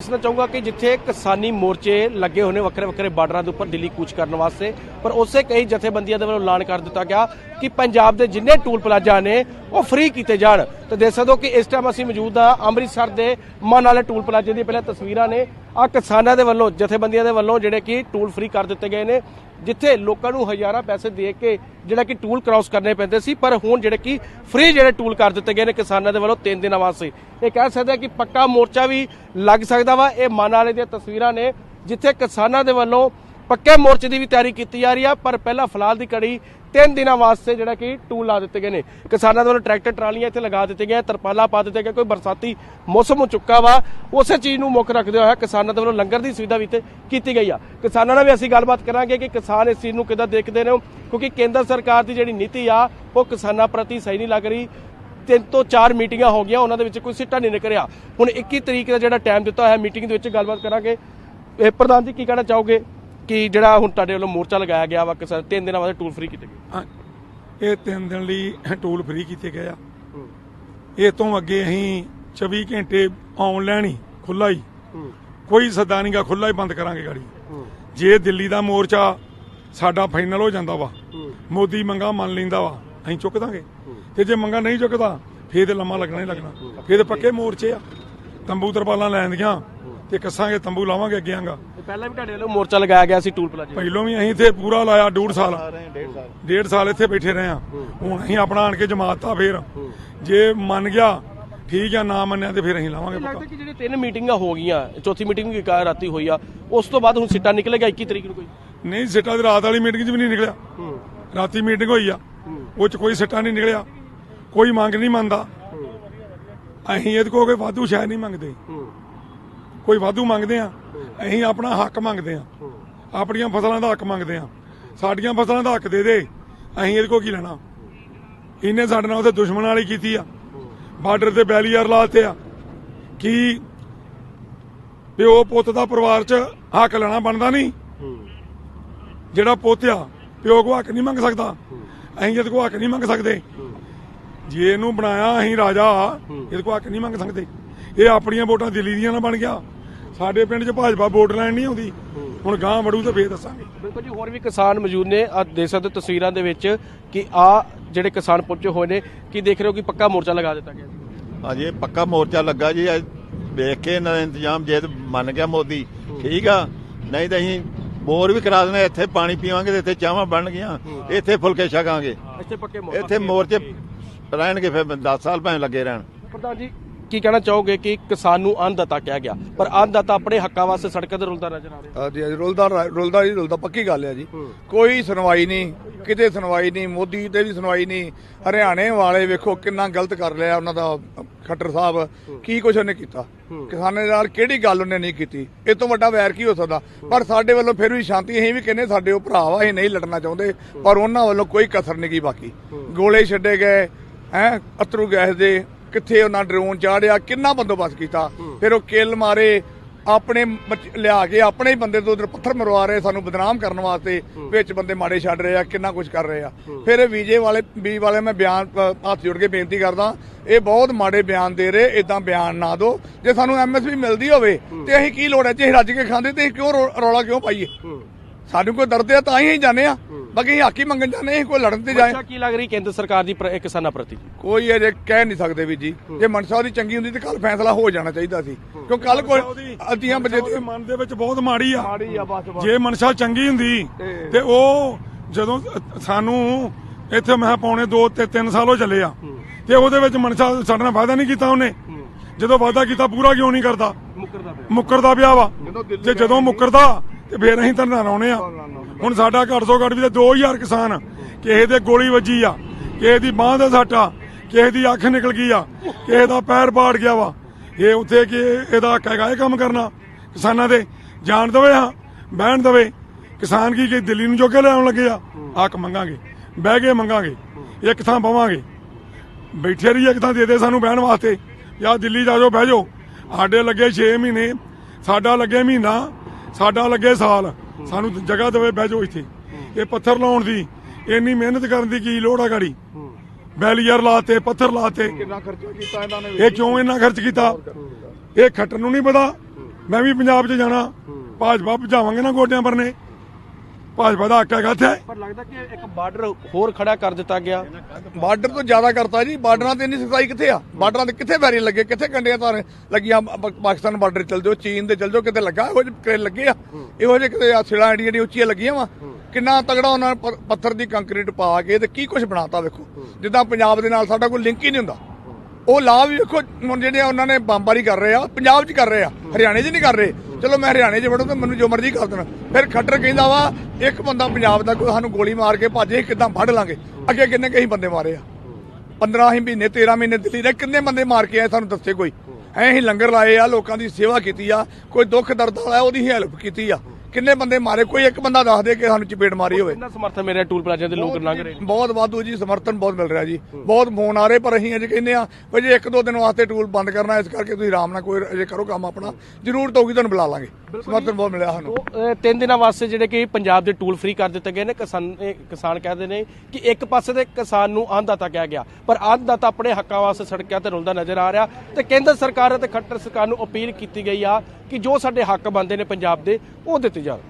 ਦੱਸਣਾ ਚਾਹੂੰਗਾ ਕਿ ਜਿੱਥੇ ਕਿਸਾਨੀ ਮੋਰਚੇ ਲੱਗੇ ਹੋਏ ਵੱਖਰੇ ਵੱਖਰੇ ਬਾਰਡਰਾਂ ਦੇ ਉੱਪਰ ਦਿੱਲੀ ਕੂਚ ਕਰਨ ਵਾਸਤੇ, ਪਰ ਉਸੇ ਕਈ ਜਥੇਬੰਦੀਆਂ ਦੇ ਵੱਲੋਂ ਐਲਾਨ ਕਰ ਦਿੱਤਾ ਗਿਆ ਕਿ ਪੰਜਾਬ ਦੇ ਜਿੰਨੇ ਟੂਲ ਪਲਾਜ਼ਾ ਨੇ, ਉਹ ਫ੍ਰੀ ਕੀਤੇ ਜਾਣ। ਤੇ ਦੇਖ ਸਕਦੇ ਹੋ ਕਿ ਇਸ ਟਾਈਮ ਅਸੀਂ ਮੌਜੂਦ ਆ ਅੰਮ੍ਰਿਤਸਰ ਦੇ ਮਨ ਵਾਲੇ ਟੂਲ ਪਲਾਜ਼ੇ ਦੀ ਪਹਿਲਾਂ ਤਸਵੀਰਾਂ ਨੇ। ਆ ਕਿਸਾਨਾਂ ਦੇ ਵੱਲੋਂ, ਜਥੇਬੰਦੀਆਂ ਦੇ ਵੱਲੋਂ ਜਿਹੜੇ ਕਿ ਟੂਲ ਫ੍ਰੀ ਕਰ ਦਿੱਤੇ ਗਏ ਨੇ। ਜਿੱਥੇ ਲੋਕਾਂ ਨੂੰ ਹਜ਼ਾਰਾਂ ਪੈਸੇ ਦੇ ਕੇ ਜਿਹੜਾ ਕਿ ਟੂਲ ਕ੍ਰਾਸ ਕਰਨੇ ਪੈਂਦੇ ਸੀ, ਪਰ ਹੁਣ ਜਿਹੜੇ ਕਿ ਫ੍ਰੀ ਜਿਹੜੇ ਟੂਲ ਕਰ ਦਿੱਤੇ ਗਏ ਨੇ ਕਿਸਾਨਾਂ ਦੇ ਵੱਲੋਂ 3 ਦਿਨਾਂ ਵਾਸਤੇ। ਇਹ ਕਹਿ ਸਕਦੇ ਆ ਕਿ ਪੱਕਾ ਮੋਰਚਾ ਵੀ ਲੱਗ ਸਕਦਾ ਵਾ। ਇਹ ਮਨ ਵਾਲੇ ਦੀਆਂ ਤਸਵੀਰਾਂ ਨੇ, ਜਿੱਥੇ ਕਿਸਾਨਾਂ ਦੇ ਵੱਲੋਂ ਪੱਕੇ ਮੋਰਚੇ ਦੀ ਵੀ ਤਿਆਰੀ ਕੀਤੀ ਜਾ ਰਹੀ ਆ, ਪਰ ਪਹਿਲਾਂ ਫਿਲਹਾਲ ਦੀ ਕੜੀ ਤਿੰਨ ਦਿਨਾਂ ਵਾਸਤੇ ਜਿਹੜਾ ਕਿ ਟੂਲ ਲਾ ਦਿੱਤੇ ਗਏ ਨੇ। ਕਿਸਾਨਾਂ ਦੇ ਵੱਲੋਂ ਟਰੈਕਟਰ, ਟਰਾਲੀਆਂ ਇੱਥੇ ਲਗਾ ਦਿੱਤੇ ਗਏ ਤਰਪਾਲਾਂ ਪਾ ਦਿੱਤੇ ਗਏ ਕੋਈ ਬਰਸਾਤੀ ਮੌਸਮ ਹੋ ਚੁੱਕਾ ਵਾ, ਉਸੇ ਚੀਜ਼ ਨੂੰ ਮੁੱਖ ਰੱਖਦੇ ਹੋਇਆ ਕਿਸਾਨਾਂ ਦੇ ਵੱਲੋਂ ਲੰਗਰ ਦੀ ਸੁਵਿਧਾ ਵੀ ਤੇ ਕੀਤੀ ਗਈ ਆ। ਕਿਸਾਨਾਂ ਨਾਲ ਵੀ ਅਸੀਂ ਗੱਲਬਾਤ ਕਰਾਂਗੇ ਕਿ ਕਿਸਾਨ ਇਸ ਚੀਜ਼ ਨੂੰ ਕਿੱਦਾਂ ਦੇਖਦੇ ਨੇ, ਕਿਉਂਕਿ ਕੇਂਦਰ ਸਰਕਾਰ ਦੀ ਜਿਹੜੀ ਨੀਤੀ ਆ, ਉਹ ਕਿਸਾਨਾਂ ਪ੍ਰਤੀ ਸਹੀ ਨਹੀਂ ਲੱਗ ਰਹੀ। ਤਿੰਨ ਤੋਂ ਚਾਰ ਮੀਟਿੰਗਾਂ ਹੋ ਗਈਆਂ, ਉਹਨਾਂ ਦੇ ਵਿੱਚ ਕੋਈ ਸਿੱਟਾ ਨਹੀਂ ਨਿਕਲਿਆ। ਹੁਣ 21 ਤਰੀਕ ਦਾ ਜਿਹੜਾ ਟਾਈਮ ਦਿੱਤਾ ਹੋਇਆ ਮੀਟਿੰਗ ਦੇ ਵਿੱਚ ਗੱਲਬਾਤ ਕਰਾਂਗੇ। ਪ੍ਰਧਾਨ ਜੀ, ਕੀ ਕਹਿਣਾ ਚਾਹੋਗੇ? ਕਿ ਜਿਹੜਾ ਹੁਣ ਤੁਹਾਡੇ ਵੱਲੋਂ ਮੋਰਚਾ ਲਗਾਇਆ ਗਿਆ ਵਾ ਕਿਸਾਨ ਤਿੰਨ ਦਿਨਾਂ ਵਾਸਤੇ ਟੂਲ ਫ੍ਰੀ ਕੀਤੇ ਗਏ? ਹਾਂ, ਇਹ ਤਿੰਨ ਦਿਨ ਲਈ ਟੂਲ ਫ੍ਰੀ ਕੀਤੇ ਗਏ ਆ। ਇਹ ਤੋਂ ਅੱਗੇ ਅਸੀਂ 24 ਘੰਟੇ ਆਨਲਾਈਨ ਹੀ ਖੁੱਲਾ ਹੀ ਕੋਈ ਸੱਦਾ ਨਹੀਂਗਾ ਖੁੱਲਾ ਹੀ ਬੰਦ ਕਰਾਂਗੇ ਗਾੜੀ। ਜੇ ਦਿੱਲੀ ਦਾ ਮੋਰਚਾ ਸਾਡਾ ਫਾਈਨਲ ਹੋ ਜਾਂਦਾ ਵਾ ਮੋਦੀ ਮੰਗਾ ਮੰਨ ਲੈਂਦਾ ਵਾ ਅਸੀਂ ਚੁੱਕ ਦਾਂਗੇ। ਤੇ ਜੇ ਮੰਗਾ ਨਹੀਂ ਚੁੱਕਦਾ ਫੇਰ ਤੇ ਲੰਮਾ ਲੱਗਣਾ ਹੀ ਲੱਗਣਾ। ਫੇਰ ਤੇ ਪੱਕੇ ਮੋਰਚੇ ਆ। ਤੰਬੂ ਤਰਪਾਲਾਂ ਲੈਣ ਦੀਆਂ ਤੇ ਕੱਸਾਂਗੇ ਤੰਬੂ ਲਾਵਾਂਗੇ ਅੱਗੇ ਆਂਗਾ। ਪਹਿਲਾਂ ਵੀ ਤੁਹਾਡੇ ਵੱਲੋਂ ਮੋਰਚਾ ਲਗਾਇਆ ਗਿਆ ਸੀ ਟੂਲ ਪਲਾਜ਼ੇ ਪਹਿਲੋਂ ਵੀ ਅਸੀਂ ਇੱਥੇ ਪੂਰਾ ਲਾਇਆ ਡੂਢ ਸਾਲ। ਡੇਢ ਸਾਲ। ਇੱਥੇ ਬੈਠੇ ਰਹੇ ਆ ਹੁਣ ਅਸੀਂ ਆਪਣਾ ਆਣ ਕੇ ਜਮਾਤਾ ਫੇਰ। ਜੇ ਮੰਨ ਗਿਆ ਠੀਕ ਆ ਨਾ ਮੰਨਿਆ ਤੇ ਫਿਰ ਅਸੀਂ ਲਾਵਾਂਗੇ ਲੱਗਦਾ ਪੱਕਾ। ਕਿ ਜਿਹੜੇ ਤਿੰਨ ਮੀਟਿੰਗਾਂ ਹੋ ਗਈਆਂ ਚੌਥੀ ਮੀਟਿੰਗ ਵੀ ਕਾ ਰਾਤੀ ਹੋਈ ਆ ਉਸ ਤੋਂ ਬਾਅਦ ਹੁਣ ਸਿੱਟਾ ਨਿਕਲੇਗਾ 21 ਤਰੀਕ ਨੂੰ ਕੋਈ? ਨਹੀਂ ਸਿੱਟਾ ਤੇ ਰਾਤ ਵਾਲੀ ਮੀਟਿੰਗ 'ਚ ਵੀ ਨਹੀਂ ਨਿਕਲਿਆ। ਰਾਤੀ ਮੀਟਿੰਗ ਹੋਈ ਆ ਉਹ 'ਚ ਕੋਈ ਸਿੱਟਾ ਨਹੀਂ ਨਿਕਲਿਆ। ਕੋਈ ਮੰਗ ਨਹੀਂ ਮੰਨਦਾ। ਅਸੀਂ ਇਹਦੇ ਕੋਲ ਕੋਈ ਵਾਧੂ ਸ਼ਾਇ ਨਹੀਂ ਮੰਗਦੇ। ਕੋਈ ਵਾਧੂ ਮੰਗਦੇ ਆ ਅਸੀਂ ਆਪਣਾ ਹੱਕ ਮੰਗਦੇ ਆ। ਆਪਣੀਆਂ ਫਸਲਾਂ ਦਾ ਹੱਕ ਮੰਗਦੇ ਆ। ਸਾਡੀਆਂ ਫਸਲਾਂ ਦਾ ਹੱਕ ਦੇ ਦੇ। ਅਸੀਂ ਇਹਦੇ ਕੋਲ ਕੀ ਲੈਣਾ? ਇਹਨੇ ਸਾਡੇ ਨਾਲ ਉਹਦੇ ਦੁਸ਼ਮਣ ਵਾਲੀ ਕੀਤੀ ਆ। ਬਾਰਡਰ ਤੇ ਬੈਲੀਅਰ ਲਾਤੇ ਆ। ਕੀ ਪਿਓ ਪੁੱਤ ਦਾ ਪਰਿਵਾਰ 'ਚ ਹੱਕ ਲੈਣਾ ਬਣਦਾ ਨਹੀਂ? ਜਿਹੜਾ ਪੋਤਿਆ ਪਿਓ ਕੋ ਹੱਕ ਨਹੀਂ ਮੰਗ ਸਕਦਾ। ਅਸੀਂ ਇਹਦੇ ਕੋ ਹੱਕ ਨਹੀਂ ਮੰਗ ਸਕਦੇ। ਜੇ ਇਹਨੂੰ ਬਣਾਇਆ ਅਸੀਂ ਰਾਜਾ ਇਹਦੇ ਕੋ ਹੱਕ ਨਹੀਂ ਮੰਗ ਸਕਦੇ। ਇਹ ਆਪਣੀਆਂ ਵੋਟਾਂ ਦਿੱਲੀ ਦੀਆਂ ਨਾ ਬਣ ਗਿਆ। ਸਾਡੇ ਪਿੰਡ 'ਚ ਭਾਜਪਾ ਵੋਟ ਲੈਣ ਨਹੀਂ ਆਉਂਦੀ। ਹੁਣ ਗਾਂ ਵੜੂ ਤੇ ਫੇਰ ਦੱਸਾਂਗੇ। ਬਿਲਕੁਲ ਜੀ ਹੋਰ ਵੀ ਕਿਸਾਨ ਮੌਜੂਦ ਨੇ। ਆ ਦੇਖ ਸਕਦੇ ਤਸਵੀਰਾਂ ਦੇ ਵਿੱਚ ਕਿ ਆ ਜਿਹੜੇ ਕਿਸਾਨ ਪਹੁੰਚੇ ਹੋਏ ਨੇ ਕੀ ਦੇਖ ਰਹੇ ਹੋ ਕਿ ਪੱਕਾ ਮੋਰਚਾ ਲਗਾ ਦਿੱਤਾ ਗਿਆ ਜੀ? ਹਾਂਜੀ ਇਹ ਪੱਕਾ ਮੋਰਚਾ ਲੱਗਾ ਜੀ। ਅੱਜ ਵੇਖ ਕੇ ਇਹਨਾਂ ਦਾ ਇੰਤਜ਼ਾਮ ਜੇ ਮੰਨ ਗਿਆ ਮੋਦੀ। ਠੀਕ ਆ। ਨਹੀਂ ਤਾਂ ਅਸੀਂ ਬੋਰ ਵੀ ਕਰਾ ਦੇਣਾ ਇੱਥੇ ਪਾਣੀ ਪੀਵਾਂਗੇ ਤੇ ਇੱਥੇ ਚਾਹਾਂ ਬਣਨਗੀਆਂ ਇੱਥੇ ਫੁਲਕੇ ਛਕਾਂਗੇ। ਇੱਥੇ ਪੱਕੇ ਮੋਰਚਾ ਇੱਥੇ ਮੋਰਚੇ ਰਹਿਣਗੇ ਫਿਰ 10 ਸਾਲ ਭਾਵੇਂ ਲੱਗੇ ਰਹਿਣ। ਪ੍ਰਧਾਨ ਜੀ ਕੀ ਕਹਿਣਾ ਚਾਹੋਗੇ ਕਿ ਕਿਸਾਨ ਨੂੰ ਅੰਨਦਾਤਾ ਕਿਹਾ ਗਿਆ? ਪਰ ਅੰਨਦਾਤਾ ਆਪਣੇ ਹੱਕਾਂ ਵਾਸਤੇ ਸੜਕਾਂ ਤੇ ਰੁਲਦਾ ਨਜ਼ਰ ਆ ਰਿਹਾ। ਹਾਂਜੀ ਹਾਂਜੀ ਰੁਲਦਾ ਰੁਲਦਾ ਹੀ ਰੁਲਦਾ ਪੱਕੀ ਗੱਲ ਹੈ ਜੀ। ਕੋਈ ਸੁਣਵਾਈ ਨਹੀਂ ਕਿਤੇ ਸੁਣਵਾਈ ਨਹੀਂ ਮੋਦੀ ਤੇ ਵੀ ਸੁਣਵਾਈ ਨਹੀਂ। ਹਰਿਆਣੇ ਵਾਲੇ ਵੇਖੋ ਕਿੰਨਾ ਗਲਤ ਕਰ ਲਿਆ ਉਹਨਾਂ ਦਾ ਖੱਟਰ ਸਾਹਿਬ। ਕੀ ਕੁਛ ਉਹਨੇ ਕੀਤਾ? ਕਿਸਾਨਾਂ ਦੇ ਨਾਲ ਕਿਹੜੀ ਗੱਲ ਉਹਨੇ ਨਹੀਂ ਕੀਤੀ? ਇਹ ਤੋਂ ਵੱਡਾ ਵੈਰ ਕੀ ਹੋ ਸਕਦਾ? ਪਰ ਸਾਡੇ ਵੱਲੋਂ ਫਿਰ ਵੀ ਸ਼ਾਂਤੀ ਅਸੀਂ ਵੀ ਕਹਿੰਦੇ ਸਾਡੇ ਉਹ ਭਰਾ ਵਾ ਅਸੀਂ ਨਹੀਂ ਲੜਨਾ ਚਾਹੁੰਦੇ। ਪਰ ਉਹਨਾਂ ਵੱਲੋਂ ਕੋਈ ਕਸਰ ਨਹੀਂ ਗਈ ਬਾਕੀ। ਗੋਲੇ ਛੱਡੇ ਗਏ ਹੈ ਅਤਰੂ ਗੈਸ ਦੇ ਕਿੱਥੇ ਉਹਨਾਂ ਡਰੋਨ ਚਾੜਿਆ ਕਿੰਨਾ ਬੰਦੋਬਸਤ ਕੀਤਾ। ਫਿਰ ਉਹ ਕਿੱਲ ਮਾਰੇ ਆਪਣੇ ਲਿਆ ਕੇ ਆਪਣੇ ਹੀ ਬੰਦੇ ਤੋਂ ਉਧਰ ਪੱਥਰ ਮਰਵਾ ਰਹੇ ਸਾਨੂੰ ਬਦਨਾਮ ਕਰਨ ਵਾਸਤੇ ਵਿੱਚ ਬੰਦੇ ਮਾੜੇ ਛੱਡ ਰਹੇ ਆ ਕਿੰਨਾ ਕੁਝ ਕਰ ਰਹੇ ਆ। ਫਿਰ ਇਹ ਵੀਜੇ ਵਾਲੇ ਬੀ ਵਾਲੇ ਮੈਂ ਬਿਆਨ ਹੱਥ ਜੋੜ ਕੇ ਬੇਨਤੀ ਕਰਦਾ ਇਹ ਬਹੁਤ ਮਾੜੇ ਬਿਆਨ ਦੇ ਰਹੇ ਇਦਾਂ ਬਿਆਨ ਨਾ ਦਿਓ। ਜੇ ਸਾਨੂੰ ਐਮਐਸਪੀ ਮਿਲਦੀ ਹੋਵੇ ਤੇ ਅਸੀਂ ਕੀ ਲੋੜ ਹੈ? ਜੇ ਰੱਜ ਕੇ ਖਾਂਦੇ ਤੇ ਕਿਉਂ ਰੌਲਾ ਕਿਉਂ ਪਾਈਏ? ਸਾਨੂੰ ਕੋਈ ਦਰਦ ਆ ਤਾਂ ਹੀ ਜਾਂਦੇ ਆ। ਬਾਕੀ ਹਾਕੀ ਮੰਗਣ ਜਾਂਦੇ ਅਸੀਂ ਕੋਈ ਲੜਨ ਤੇ ਜਾਏ। ਅੱਛਾ ਕੀ ਲੱਗ ਰਹੀ ਕੇਂਦਰ ਸਰਕਾਰ ਦੀ ਪ੍ਰ- ਕਿਸਾਨਾਂ ਪ੍ਰਤੀ? ਕੋਈ ਅਜੇ ਕਹਿ ਨਹੀਂ ਸਕਦੇ ਵੀ ਜੀ। ਜੇ ਮਨਸਾ ਉਹਦੀ ਚੰਗੀ ਹੁੰਦੀ ਤੇ ਕੱਲ ਫੈਸਲਾ ਹੋ ਜਾਣਾ ਚਾਹੀਦਾ ਸੀ। ਕਿਉਂ ਕੱਲ ਕੋਈ ਅਤੀਆਂ ਵਜੇ ਉਹਦੇ ਮਨ ਦੇ ਵਿੱਚ ਬਹੁਤ ਮਾੜੀ ਆ। ਮਾੜੀ ਆ ਬਸ ਬਸ। ਜੇ ਮਨਸ਼ਾ ਚੰਗੀ ਹੁੰਦੀ ਤੇ ਉਹ ਜਦੋਂ ਸਾਨੂੰ ਇੱਥੇ ਮੈਂ ਕਿਹਾ ਪੌਣੇ 2 ਤੇ 3 ਸਾਲ ਹੋ ਚੱਲੇ ਆ। ਤੇ ਉਹਦੇ ਵਿੱਚ ਮਨਸ਼ਾ ਸਾਡੇ ਨਾਲ ਵਾਅਦਾ ਨਹੀਂ ਕੀਤਾ ਉਹਨੇ। ਜਦੋਂ ਵਾਅਦਾ ਕੀਤਾ ਪੂਰਾ ਕਿਉਂ ਨਹੀਂ ਕਰਦਾ? ਮੁਕਰਦਾ ਪਿਆ। ਮੁੱਕਰਦਾ ਪਿਆ ਵਾ। ਤੇ ਜਦੋਂ ਮੁੱਕਰਦਾ ਤੇ ਫੇਰ ਅਸੀਂ ਧਰਨਾ ਲਾਉਣੇ ਆ। ਹੁਣ ਸਾਡਾ ਘੱਟ ਤੋਂ ਘੱਟ ਵੀ ਤੇ 2000 ਕਿਸਾਨ ਕਿਸੇ ਦੇ ਗੋਲੀ ਵੱਜੀ ਆ, ਕਿਸੇ ਦੀ ਬਾਹ ਦੇ ਸੱਟ ਆ, ਕਿਸੇ ਦੀ ਅੱਖ ਨਿਕਲ ਗਈ ਆ, ਕਿਸੇ ਦਾ ਪੈਰ ਪਾੜ ਗਿਆ ਵਾ। ਇਹ ਉੱਥੇ ਕਿ ਇਹਦਾ ਹੱਕ ਇਹ ਕੰਮ ਕਰਨਾ ਕਿਸਾਨਾਂ ਦੇ? ਜਾਣ ਦਵੇ ਹਾਂ, ਬਹਿਣ ਦਵੇ। ਕਿਸਾਨ ਕੀ ਕਿ ਦਿੱਲੀ ਨੂੰ ਜੋਗੇ ਕੇ ਲਿਆਉਣ ਲੱਗੇ ਆ? ਹੱਕ ਮੰਗਾਂਗੇ, ਬਹਿ ਕੇ ਮੰਗਾਂਗੇ, ਇੱਕ ਥਾਂ ਬਵਾਂਗੇ ਬੈਠੇ ਰਹੀ ਇੱਕ ਥਾਂ ਦੇ ਦੇ ਸਾਨੂੰ ਬਹਿਣ ਵਾਸਤੇ। ਜਾਂ ਦਿੱਲੀ ਜਾ ਜਾਓ, ਬਹਿ ਜਾਓ। ਸਾਡੇ ਲੱਗੇ 6 ਮਹੀਨੇ, ਸਾਡਾ ਲੱਗੇ ਮਹੀਨਾ, ਸਾਡਾ ਲੱਗੇ ਸਾਲ। ਸਾਨੂੰ ਜਗ੍ਹਾ ਦੇਵੇ ਬਹਿ ਜਾਓ ਇੱਥੇ। ਇਹ ਪੱਥਰ ਲਾਉਣ ਦੀ ਇੰਨੀ ਮਿਹਨਤ ਕਰਨ ਦੀ ਕੀ ਲੋੜ ਆ ਗਾੜੀ? ਬੈਲੀਅਰ ਲਾਤੇ ਪੱਥਰ ਲਾਤੇ। ਕਿੰਨਾ ਖਰਚਾ ਕੀਤਾ ਇਹਨਾਂ ਨੇ? ਇਹ ਕਿਉਂ ਇੰਨਾ ਖਰਚ ਕੀਤਾ? ਇਹ ਖੱਟਣ ਨੂੰ ਨਹੀਂ ਪਤਾ। ਮੈਂ ਵੀ ਪੰਜਾਬ 'ਚ ਜਾਣਾ। ਭਾਜਪਾ ਭਜਾਵਾਂਗੇ ਨਾ ਗੋਡਿਆਂ ਪਰ ਨੇ ਭਾਜਪਾ ਦਾ ਹੱਕ ਹੈਗਾ ਇੱਥੇ। ਪਰ ਲੱਗਦਾ ਕਿ ਇੱਕ ਬਾਰਡਰ ਹੋਰ ਖੜਾ ਕਰ ਦਿੱਤਾ ਗਿਆ। ਬਾਰਡਰ ਤੋਂ ਜ਼ਿਆਦਾ ਕਰਤਾ ਜੀ। ਬਾਰਡਰਾਂ ਤੇ ਇੰਨੀ ਸਖਤਾਈ ਕਿੱਥੇ ਆ? ਬਾਰਡਰਾਂ ਤੇ ਕਿੱਥੇ ਬੈਰੀ ਲੱਗੇ ਕਿੱਥੇ ਕੰਡਿਆਂ ਤਾਰ ਲੱਗੀਆਂ? ਪਾਕਿਸਤਾਨ ਬਾਰਡਰ ਚਲ ਜਾਓ ਚੀਨ ਦੇ ਚਲ ਜਾਓ ਕਿਤੇ ਲੱਗਾ? ਇਹੋ ਜਿਹੇ ਕਰੇਲ ਲੱਗੇ ਆ? ਇਹੋ ਜਿਹੇ ਕਿਤੇ ਸਿਲਾਂ ਏਡੀਆਂ ਏਡੀਆਂ ਉੱਚੀਆਂ ਲੱਗੀਆਂ ਵਾ? ਕਿੰਨਾ ਤਗੜਾ ਉਹਨਾਂ ਪੱਥਰ ਦੀ ਕੰਕਰੀਟ ਪਾ ਕੇ ਤੇ ਕੀ ਕੁਝ ਬਣਾਤਾ ਵੇਖੋ। ਜਿੱਦਾਂ ਪੰਜਾਬ ਦੇ ਨਾਲ ਸਾਡਾ ਕੋਈ ਲਿੰਕ ਹੀ ਨਹੀਂ ਹੁੰਦਾ। ਉਹ ਲਾਭ ਵੀ ਵੇਖੋ ਹੁਣ ਜਿਹੜੇ ਉਹਨਾਂ ਨੇ ਬੰਬਾਰੀ ਕਰ ਰਹੇ ਆ ਪੰਜਾਬ 'ਚ ਕਰ ਰਹੇ ਆ ਹਰਿਆਣੇ 'ਚ ਨਹੀਂ ਕਰ ਰਹੇ। ਚਲੋ ਮੈਂ ਹਰਿਆਣੇ 'ਚ ਵੜੂ ਤੇ ਮੈਨੂੰ ਜੋ ਮਰਜ਼ੀ ਕਰ ਦੇਣਾ। ਫਿਰ ਖੱਟਰ ਕਹਿੰਦਾ ਵਾ, ਇੱਕ ਬੰਦਾ ਪੰਜਾਬ ਦਾ ਕੋਈ ਸਾਨੂੰ ਗੋਲੀ ਮਾਰ ਕੇ ਭਾਜੇ ਕਿਦਾਂ ਫੜ ਲਾਂਗੇ। ਅੱਗੇ ਕਿੰਨੇ ਕਈ ਬੰਦੇ ਮਾਰੇ ਆ। 15 ਹੀ ਮਹੀਨੇ 13 ਮਹੀਨੇ ਦਿੱਲੀ ਦੇ ਕਿੰਨੇ ਬੰਦੇ ਮਾਰ ਕੇ ਆਏ ਸਾਨੂੰ ਦੱਸੇ ਕੋਈ। ਐਂ ਹੀ ਲੰਗਰ ਲਾਏ ਆ, ਲੋਕਾਂ ਦੀ ਸੇਵਾ ਕੀਤੀ ਆ, ਕੋਈ ਦੁੱਖ ਦਰਦ ਵਾਲਾ ਉਹਦੀ ਹੈਲਪ ਕੀਤੀ ਆ। ਕਿੰਨੇ ਬੰਦੇ ਮਾਰੇ? ਕੋਈ ਇੱਕ ਬੰਦਾ ਦੱਸ ਦੇ ਕਿ ਸਾਨੂੰ ਚਪੇੜ ਮਾਰੀ ਹੋਵੇ। ਕਿੰਨਾ ਸਮਰਥਨ ਮੇਰੇ ਟੂਲ ਪਲਾਜ਼ਾ ਦੇ ਲੋਕ ਲੰਘ ਰਹੇ ਨੇ? ਬਹੁਤ ਵਾਧੂ ਜੀ ਸਮਰਥਨ ਬਹੁਤ ਮਿਲ ਰਿਹਾ ਜੀ। ਬਹੁਤ ਫੋਨ ਆ ਰਹੇ ਪਰ ਅਸੀਂ ਅਜੇ ਕਹਿੰਦੇ ਆ ਵੀ ਜੇ ਇੱਕ ਦੋ ਦਿਨ ਵਾਸਤੇ ਟੂਲ ਬੰਦ ਕਰਨਾ ਇਸ ਕਰਕੇ ਤੁਸੀਂ ਆਰਾਮ ਨਾਲ ਕੋਈ ਅਜੇ ਕਰੋ ਕੰਮ ਆਪਣਾ। ਜ਼ਰੂਰਤ ਹੋਊਗੀ ਤੁਹਾਨੂੰ ਬੁਲਾ ਲਾਂਗੇ। ਸਮਰਥਨ ਬਹੁਤ ਮਿਲਿਆ ਸਾਨੂੰ। ਤਿੰਨ ਦਿਨਾਂ ਵਾਸਤੇ ਜਿਹੜੇ ਕਿ ਪੰਜਾਬ ਦੇ ਟੂਲ ਫ੍ਰੀ ਕਰ ਦਿੱਤੇ ਗਏ ਨੇ ਕਿਸਾਨ ਕਿਸਾਨ ਕਹਿੰਦੇ ਨੇ ਕਿ ਇੱਕ ਪਾਸੇ ਤੇ ਕਿਸਾਨ ਨੂੰ ਅੰਨਦਾਤਾ ਕਿਹਾ ਗਿਆ ਪਰ ਅੰਨਦਾਤਾ ਆਪਣੇ ਹੱਕਾਂ ਵਾਸਤੇ ਸੜਕਾਂ ਤੇ ਰੁਲਦਾ ਨਜ਼ਰ ਆ ਰਿਹਾ ਤੇ ਕੇਂਦਰ ਸਰਕਾਰ ਅਤੇ ਖੱਟਰ ਸਰਕਾਰ ਨੂੰ ਅਪੀਲ ਕੀਤੀ ਗਈ ਆ ਕਿ ਜੋ ਸਾਡੇ ਹੱਕ ਬਣਦੇ ਨੇ ਪੰਜਾਬ ਦੇ ਉਹ ਦਿੱਤੇ ਜਾਣ